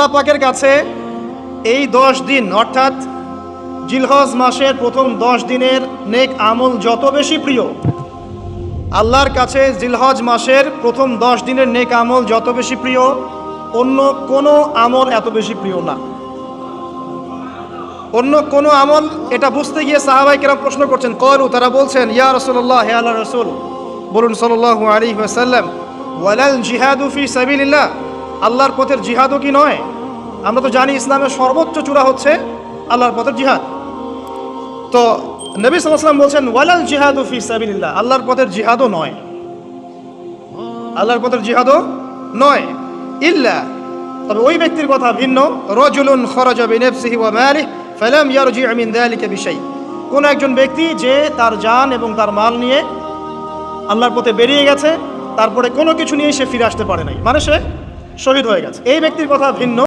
আল্লাহ পাকের কাছে এই দশ দিন, অর্থাৎ জিলহজ মাসের প্রথম দশ দিনের নেক আমল যত বেশি প্রিয়, আল্লাহর কাছে জিলহজ মাসের প্রথম দশ দিনের নেক আমল যত বেশি প্রিয়, অন্য কোনো আমল এত বেশি প্রিয় না। অন্য কোনো আমল, এটা বুঝতে গিয়ে সাহাবাই কেরাম প্রশ্ন করছেন, কলু, তারা বলছেন, ইয়া রসুল্লাহ হে আল্লাহ রসুল, বলুন সাল্লাহ আলী ওয়াসাল্লাম, ওয়ালাল জিহাদু ফি সাবিলিল্লাহ, আল্লাহর পথের জিহাদও কি নয়? আমরা তো জানি ইসলামের সর্বোচ্চ চূড়া হচ্ছে আল্লাহর পথের জিহাদ। তো নবী সাল্লাম বলছেন, ওয়ালাল জিহাদু ফি সাবিলিল্লাহ। আল্লাহর পথের জিহাদও নয়। আল্লাহর পথের জিহাদও নয়। ইল্লা, তবে ওই ব্যক্তির কথা ভিন্ন। রজুলুন খরজা বিনফসিহি ওয়া মালিহি, ফালাম ইয়ারজি মিন যালিকা বিশাই। কোন একজন ব্যক্তি যে তার জান এবং তার মাল নিয়ে আল্লাহর পথে বেরিয়ে গেছে, তারপরে কোনো কিছু নিয়ে সে ফিরে আসতে পারে নাই। মানে সে শহীদ হয়ে গেছে। এই ব্যক্তির কথা ভিন্ন।